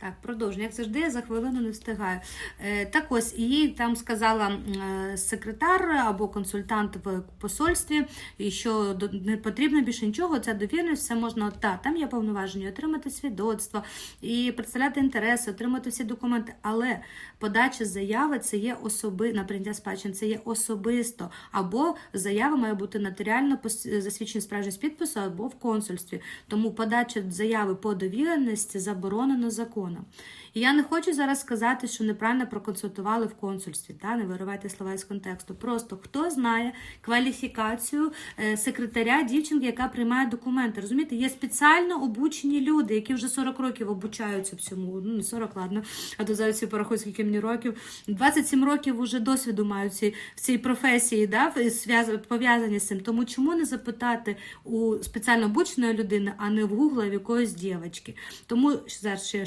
Так, продовжуємо. Як завжди, я за хвилину не встигаю. Е, так ось, їй там сказала е, секретар або консультант в посольстві, що не потрібно більше нічого, це довірність, все можна, та, там є повноваження отримати свідоцтво і представляти інтереси, отримати всі документи. Але подача заяви це є особи на прийняття спадщини, це є особисто. Або заява має бути нотаріально засвідчена справжність підпису, або в консульстві. Тому подача заяви по довіреності заборонено законом. І я не хочу зараз сказати, що неправильно проконсультували в консульстві, та не виривайте слова з контексту. Просто хто знає кваліфікацію е, секретаря дівчинки, яка приймає документи. Розумієте, є спеціально обучені люди, які вже 40 років обучаються всьому. Ну не 40, ладно, а то зараз всі порахують, скільки мені років. 27 років уже досвіду мають в цій професії, да, пов'язані з цим. Тому чому не запитати у спеціально обученої людини, а не в гугла в якоїсь дівчинки? Тому зараз ще